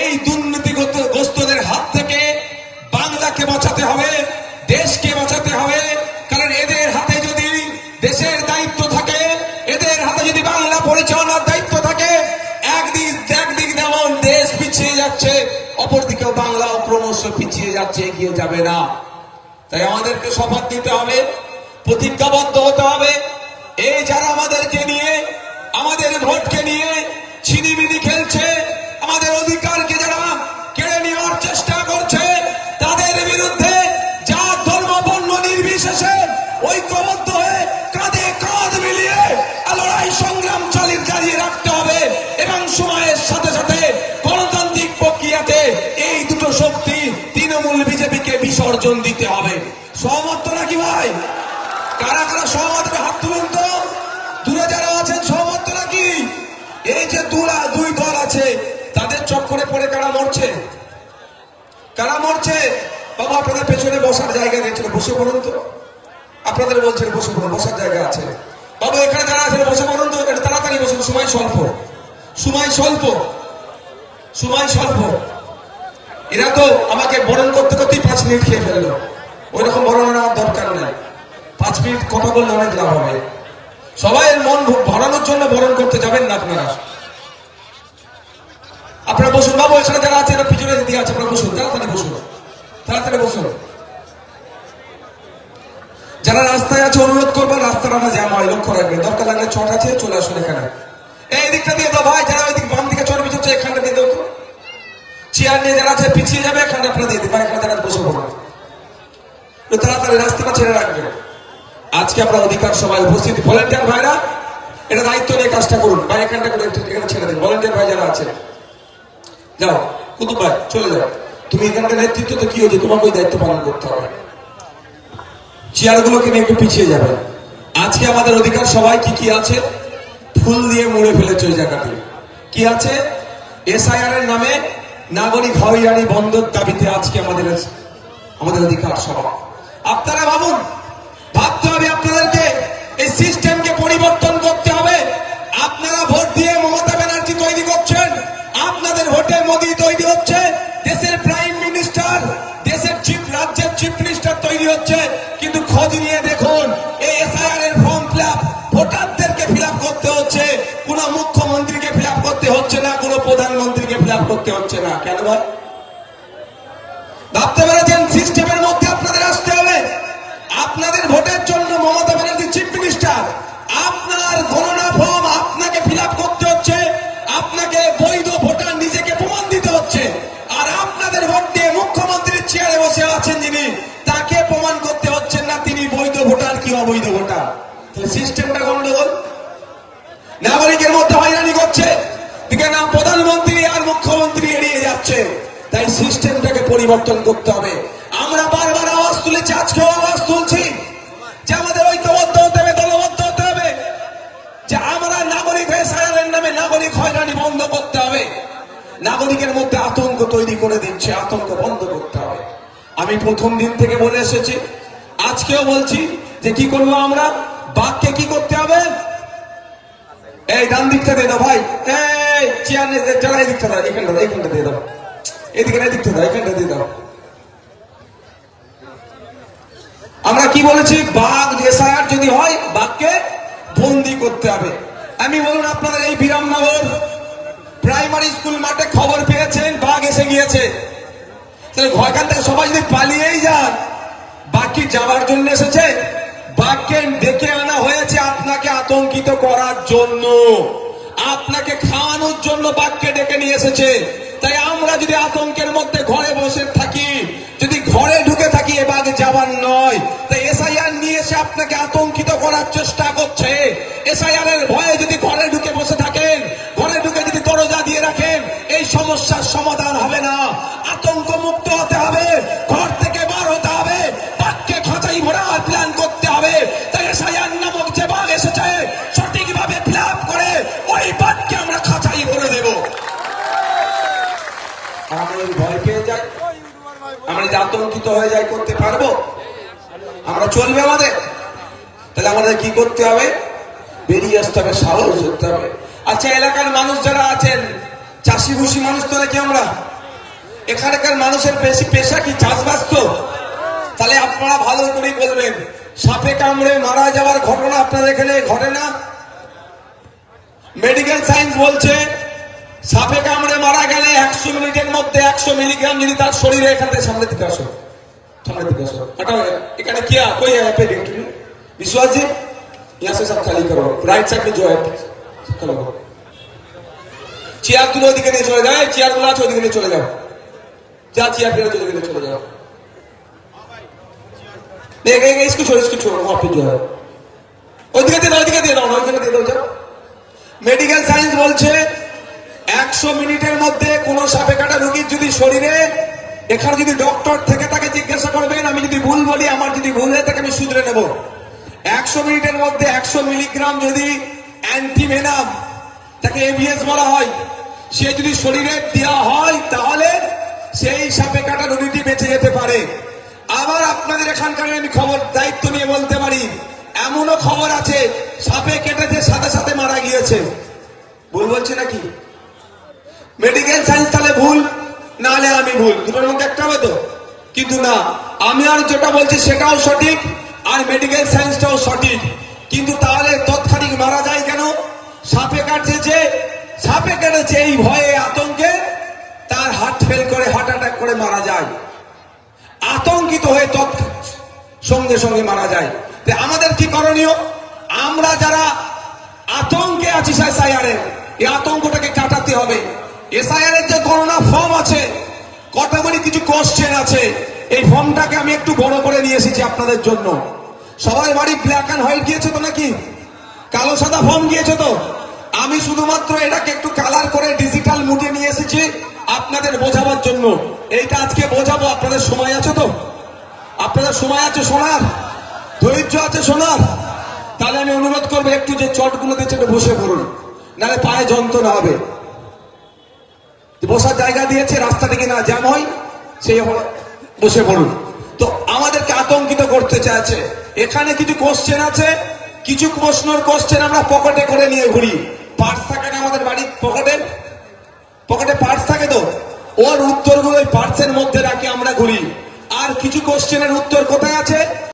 এই দুর্নীতিগ্রস্তদের হাত থেকে বাংলাকে বাঁচাতে হবে, দেশকে বাঁচাতে হবে। কারণ এদের হাতে যদি দেশের দায়িত্ব থাকে, এদের হাতে যদি বাংলা পরিচালনার দায়িত্ব থাকে, একদিক একদিক যেমন দেশ পিছিয়ে যাচ্ছে, অপরদিকেও বাংলাও ক্রমশ পিছিয়ে যাচ্ছে, এগিয়ে যাবে না। তাই আমাদেরকে শপথ নিতে হবে, প্রতিজ্ঞাবদ্ধ হতে হবে। এই যারা আমাদেরকে নিয়ে, আমাদের ভোটকে নিয়ে ছিনিমিনি খেলছে আমাদের অধিকারকে যারা কেড়ে নেওয়ার চেষ্টা করছে, তাদের বিরুদ্ধে যা ধর্ম, বর্ণ নির্বিশেষে ঐক্যবদ্ধ হয়ে কাঁধে কাঁধ মিলিয়ে লড়াই সংগ্রাম চালিয়ে চালিয়ে রাখতে হবে। এবং সময়ের সাথে সাথে গণতান্ত্রিক প্রক্রিয়াতে এই দুটো শক্তি তৃণমূল বিজেপিকে বিসর্জন দিতে হবে। সহমত নাকি ভাই? কারা কারা সহমত হাত তুলুন তো। দূরে যারা আছেন, সহমত নাকি? এই যে দুলা, দুই দল আছে চক্করে পড়ে কারা মরছে? কারা মরছে? বাবা, আপনাদের পেছনে বসার জায়গা দিয়েছিল বসে পড়ুন তো। আপনাদের বলছেন বসে পড়ুন, বসার জায়গা আছে। বাবা, এখানে যারা আছেন বসে পড়ুন তো, এটা তাড়াতাড়ি বসুন, সময় স্বল্প। সময় স্বল্প। সময় স্বল্প। এরা তো আমাকে বরণ করতে করতেই পাঁচ মিনিট খেয়ে ফেলল। ওই রকম বরণ নেওয়ার দরকার নেই। পাঁচ মিনিট কথা বললে অনেক লাভ হবে। সবাই মন ভরানোর জন্য বরণ করতে যাবেন না আপনারা আপনারা বসুন বাবু এখানে যারা আছে, এরা পিছনে দিয়ে আছে আপনারা বসুন তাড়াতাড়ি বসুন তাড়াতাড়ি বসুন যারা রাস্তায় আছে, অনুরোধ করবেন রাস্তাটা না জ্যাম হয়, লক্ষ্য রাখবেন। দরকার লাগলে চট আছে, চলে আসুন এখানে। এই দিকটা দিয়ে দাও ভাই, যারা ওই দিক বাম দিকে চট পিছচ্ছে এখানটা দিয়ে দাও চেয়ার নিয়ে যারা আছে, পিছিয়ে যাবে, এখানটা আপনারা দিয়ে দিবেন এখানে যারা বসে পড়ুন তো তাড়াতাড়ি রাস্তাটা ছেড়ে রাখবে আজকে আমরা অধিকার সভায় উপস্থিত। ভলেন্টিয়ার ভাইরা, এটা দায়িত্ব নিয়ে কাজটা করুন। ভাই, এখানটা করে এখানে ছেড়ে দিন। ভলেন্টিয়ার ভাই যারা আছে যাও, কুতুব ভাই, চলে যাও। তুমি এখানকার নেতৃত্ব তো কি হয়েছে তোমাকে ওই দায়িত্ব পালন করতে হবে। চেয়ারগুলোকে নিয়ে একটু পিছিয়ে যাবে। আজকে আমাদের অধিকার সবাই কি কি আছে? ফুল দিয়ে মুড়ে ফেলেছে ওই জায়গাটি কি আছে? এসআইআর এর নামে নাগরিক হয়রানি বন্ধর দাবিতে আজকে আমাদের আমাদের অধিকার সভা। আপনারা ভাবুন, ভাবতে হবে আপনাদেরকে, এই সিস্টেমকে দেখুন ফর্ম ফিল ভোটারদেরকে ফিল করতে হচ্ছে। কোন মুখ্যমন্ত্রীকে ফিল করতে হচ্ছে না, কোন প্রধানমন্ত্রীকে ফিল করতে হচ্ছে না। কেন ভাই? ভাবতে পেরেছেন সিস্টেমের মধ্যে আপনাদের আসতে হবে। আপনাদের ভোটের জন্য মমতা ব্যানার্জি চিফ মিনিস্টার আপনার গণনা ফর্ম আপনাকে ফিল করতে হচ্ছে। আপনাকে বৈধ ভোটার নিজেকে প্রমাণ দিতে হচ্ছে। আর আপনাদের ভোট দিয়ে মুখ্যমন্ত্রীর চেয়ারে বসে আছেন যিনি কি অবৈধ ভোটার তাহলে সিস্টেমটা গন্ডগোল নাগরিকের মধ্যে হয়রানি করছে। না প্রধানমন্ত্রী আর মুখ্যমন্ত্রী এড়িয়ে যাচ্ছে। তাই সিস্টেমটাকে পরিবর্তন করতে হবে। আমরা বারবার আওয়াজ তুলেছি, আজকেও আওয়াজ তুলছি যে আমাদের ঐক্যবদ্ধ হতে হবে, দলবদ্ধ হতে হবে। যে আমরা নাগরিক হয়ে সায়ারের নামে নাগরিক হয়রানি বন্ধ করতে হবে। নাগরিকের মধ্যে আতঙ্ক তৈরি করে দিচ্ছে, আতঙ্ক বন্ধ করতে হবে। আমি প্রথম দিন থেকে বলে এসেছি, আজকেও বলছি যে কি করব আমরা? বাঘকে কি করতে হবে? এই, ডান দিকটা দিয়ে দাও ভাই। এই চেয়ার যারা এই দিকটা দাও এখানটা এখানটা দিয়ে দাও। এদিকে এই দিকটা দাও এখানটা দিয়ে দাও। আমরা কি বলেছি? বাঘ এসআইআর যদি হয়, বাঘকে বন্দি করতে হবে। আমি বলুন আপনাদের, এই বিরামনগর প্রাইমারি স্কুল মাঠে খবর পেয়েছেন, বাঘ এসে গিয়েছে। তাহলে ঘরখান থেকে সবাই যদি পালিয়েই যান, বাঘ কি যাওয়ার জন্য এসেছে? বাঘকে ডেকে আনা হয়েছে আপনাকে আতঙ্কিত করার জন্য। আপনাকে খাওয়ানোর জন্য বাক্যে ডেকে নিয়ে এসেছে। তাই আমরা যদি আতঙ্কের মধ্যে ঘরে আমরা ভয় পেয়ে আমরা আতঙ্কিত হয়ে করতে পারব? আমরা চলবে আমাদের। তাহলে আমাদের কি করতে হবে? বেরিয়ে আসতে হবে, সাহস হবে। আচ্ছা এলাকার মানুষ যারা আছেন চাষি ভুষি মানুষ তো নাকি আমরা? এখানকার মানুষের বেশি পেশা কি চাষবাস তো? তাহলে আপনারা ভালো করেই বলবেন। সাপে কামড়ে মারা যাওয়ার ঘটনা আপনাদের এখানে ঘটে না? মেডিকেল সায়েন্স বলছে, সাপে গেলে একশো মিনিটের মধ্যে একশো মিলিগ্রাম যদি তার শরীরে এখান থেকে সামনে দিকে আসো সামনে দিকে আসো हटाओ এখানে क्या कोई है पे डॉक्टर विश्वास जी यहाँ से सब खाली करो राइट साइड में जो है सब खाली करो চেয়ার গুলো ওদিকে নিয়ে চলে যায় চেয়ার গুলো আছে ওদিকে নিয়ে চলে যাও যা চেয়ার ফেরত ওদিকে নিয়ে চলে যাও देख देख इसको छोड़ो इसको छोड़ो वहां पे जो है ওইদিকে দিয়ে দাও ওইদিকে দিয়ে দাও না ওইখানে দিয়ে দাও যাও মেডিকেল সায়েন্স বলছে একশো মিনিটের মধ্যে কোন সাপে কাটা রোগীর যদি শরীরে এখানে যদি ডক্টর থেকে তাকে জিজ্ঞাসা করবেন, আমি যদি ভুল বলি, আমার যদি ভুল হয়, তাকে আমি শুধরে নেব। একশো মিনিটের মধ্যে একশো মিলিগ্রাম যদি অ্যান্টিভেনাম, তাকে এভিএস বলা হয়, সে যদি শরীরে দেওয়া হয়, তাহলে সেই সাপে কাটা রোগীটি বেঁচে যেতে পারে। আবার আপনাদের এখানকার আমি খবর, দায়িত্ব নিয়ে বলতে পারি, এমনও খবর আছে, সাপে কেটেছে, সাথে সাথে মারা গিয়েছে। ভুল বলছে নাকি? মেডিকেল সায়েন্স তাহলে ভুল? নাহলে আমি ভুল। দুটোর মধ্যে একটা হবে তো? কিন্তু না, আমি আর যেটা বলছি সেটাও সঠিক, আর মেডিকেল সায়েন্সটাও সঠিক। কিন্তু তাহলে তৎক্ষণিক মারা যায় কেন? সাপে কাটছে সাপে কেটেছে এই ভয়ে আতঙ্কে, তার হার্ট ফেল করে হার্ট অ্যাটাক করে মারা যায়। আতঙ্কিত হয়ে তৎ সঙ্গে সঙ্গে মারা যায়। আমাদের কি করণীয়? আমরা যারা আতঙ্কে আছি এসআইআরে এই আতঙ্কটাকে কাটাতে হবে। এসআইআর যে করোনা ফর্ম আছে কতগুলি কিছু কোশ্চেন আছে, এই ফর্মটাকে আমি একটু বড় করে নিয়ে এসেছি আপনাদের জন্য। সবাই বাড়ি ব্ল্যাক অ্যান্ড হোয়াইট গিয়েছে তো নাকি? কালো, সাদা ফর্ম গিয়েছে তো? আমি শুধুমাত্র এটাকে একটু কালার করে ডিজিটাল মুডে নিয়ে এসেছি আপনাদের বোঝাবার জন্য। এইটা আজকে বোঝাবো, আপনাদের সময় আছে তো? আপনাদের সময় আছে শোনার? ধৈর্য আছে শোনার? তাহলে আমি অনুরোধ করব একটু যে চটগুলো দিচ্ছে বসে পড়ুন, নাহলে পায়ে যন্ত্রণা হবে। বসার জায়গা দিয়েছে, রাস্তা থেকে না জ্যাম হয় সেই বসে পড়ুন। তো আমাদেরকে আতঙ্কিত করতে চাইছে। এখানে কিছু কোশ্চেন আছে, কিছু প্রশ্নর কোশ্চেন আমরা পকেটে করে নিয়ে ঘুরি। পার্স থাকে না আমাদের বাড়ির পকেটে। পকেটে পার্স থাকে তো? ওর উত্তরগুলো ওই পার্সের মধ্যে রাখি আমরা ঘুরি। আর কিছু কোশ্চেনের উত্তর কোথায় আছে?